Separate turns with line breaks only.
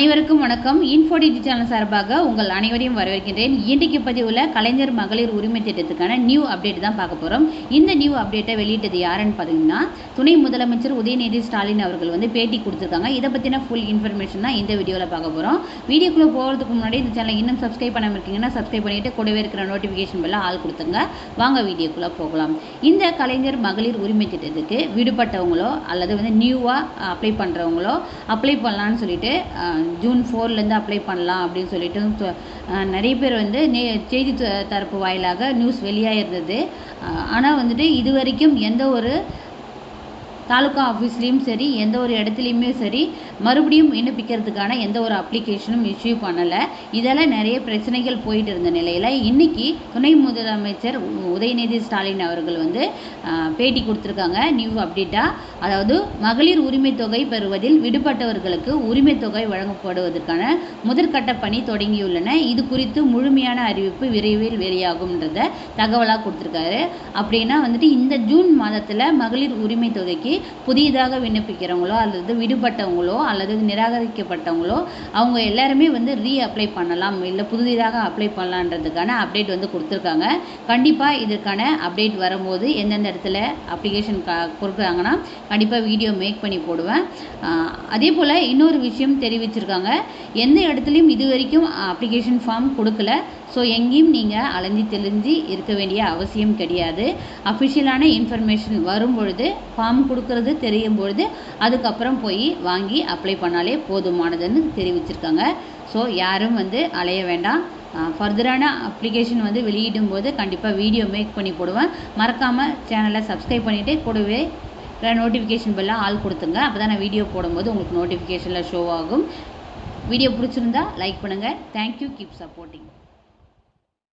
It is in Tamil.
அனைவருக்கும் வணக்கம். இன்ஃபோடிஜி சேனல் சார்பாக உங்கள் அனைவரையும் வரவேற்கின்றேன். இன்றைக்கு பதிவில் கலைஞர் மகளிர் உரிமை திட்டத்துக்கான நியூ அப்டேட் தான் பார்க்க போகிறோம் இந்த நியூ அப்டேட்டை வெளியிட்டது யாருன்னு பார்த்தீங்கன்னா துணை முதலமைச்சர் உதயநிதி ஸ்டாலின் அவர்கள் வந்து பேட்டி கொடுத்துருக்காங்க. இதை பற்றின ஃபுல் இன்ஃபர்மேஷன் தான் இந்த வீடியோவில் பார்க்க போகிறோம் வீடியோக்குள்ளே போகிறதுக்கு முன்னாடி இந்த சேனலை இன்னும் சப்ஸ்கிரைப் பண்ணாமல் இருக்கீங்கன்னா சப்ஸ்கிரைப் பண்ணிவிட்டு கூடவே இருக்கிற நோட்டிஃபிகேஷன் பெல்லாம் ஆள் கொடுத்துங்க. வாங்க வீடியோக்குள்ளே போகலாம். இந்த கலைஞர் மகளிர் உரிமை திட்டத்துக்கு விடுபட்டவங்களோ அல்லது வந்து நியூவாக அப்ளை பண்ணுறவங்களோ அப்ளை பண்ணலான்னு சொல்லிட்டு ஜூன் ஃபோர்லேருந்து அப்ளை பண்ணலாம் அப்படின்னு சொல்லிட்டு நிறைய பேர் வந்து நே செய்தி த- தரப்பு வாயிலாக நியூஸ் வெளியாகிருந்தது ஆனால் வந்துட்டு இது வரைக்கும் எந்த ஒரு தாலுகா ஆஃபீஸ்லேயும் சரி எந்த ஒரு இடத்துலையுமே சரி மறுபடியும் விண்ணப்பிக்கிறதுக்கான எந்த ஒரு அப்ளிகேஷனும் இஷ்யூ பண்ணலை. இதெல்லாம் நிறைய பிரச்சனைகள் போயிட்டு இருந்த நிலையில் இன்றைக்கி துணை முதலமைச்சர் உ- உதயநிதி ஸ்டாலின் அவர்கள் வந்து பேட்டி கொடுத்துருக்காங்க. நியூ அப்டேட்டாக அதாவது மகளிர் உரிமை தொகை பெறுவதில் விடுபட்டவர்களுக்கு உரிமை தொகை வழங்கப்படுவதற்கான முதற்கட்ட பணி தொடங்கியுள்ளன. இது குறித்து முழுமையான அறிவிப்பு விரைவில் வெளியாகும்ன்றத தகவலாக கொடுத்துருக்காரு. அப்படின்னா வந்துட்டு இந்த ஜூன் மாதத்தில் மகளிர் உரிமை தொகைக்கு புதியதாக விண்ணப்பிக்கிறவங்களோ அல்லது விடுபட்டவங்களோ அல்லது நிராகரிக்கப்பட்டவங்களோ அவங்க எல்லாருமே வந்து ரீ அப்ளை பண்ணலாம் இல்லை புதிதாக அப்ளை பண்ணலான்றதுக்கான அப்டேட் வந்து கொடுத்துருக்காங்க. கண்டிப்பாக இதற்கான அப்டேட் வரும்போது எந்தெந்த இடத்துல அப்ளிகேஷன் க கொடுக்குறாங்கன்னா கண்டிப்பாக வீடியோ மேக் பண்ணி போடுவேன். அதே போல் இன்னொரு விஷயம் தெரிவிச்சிருக்காங்க. எந்த இடத்துலையும் இது வரைக்கும் அப்ளிகேஷன் ஃபார்ம் கொடுக்கல. ஸோ எங்கேயும் நீங்கள் அலைஞ்சி தெளிஞ்சு இருக்க வேண்டிய அவசியம் கிடையாது. அஃபிஷியலான இன்ஃபர்மேஷன் வரும் பொழுது ஃபார்ம் இருக்கிறது தெரியும் பொழுது அதுக்கப்புறம் போய் வாங்கி அப்ளை பண்ணாலே போதுமானதுன்னு தெரிவிச்சிருக்காங்க. ஸோ யாரும் வந்து அலைய வேண்டாம். ஃபர்தரான அப்ளிகேஷன் வந்து வெளியிடும் போது கண்டிப்பாக வீடியோ மேக் பண்ணி போடுவேன். மறக்காமல் சேனலை சப்ஸ்கிரைப் பண்ணிவிட்டு கூடவே நோட்டிஃபிகேஷன் பெல்லாம் ஆள் கொடுத்துங்க அப்போ தான் நான் வீடியோ போடும்போது உங்களுக்கு நோட்டிஃபிகேஷனில் ஷோ ஆகும். வீடியோ பிடிச்சிருந்தா லைக் பண்ணுங்கள் தேங்க்யூ கீப் சப்போர்ட்டிங்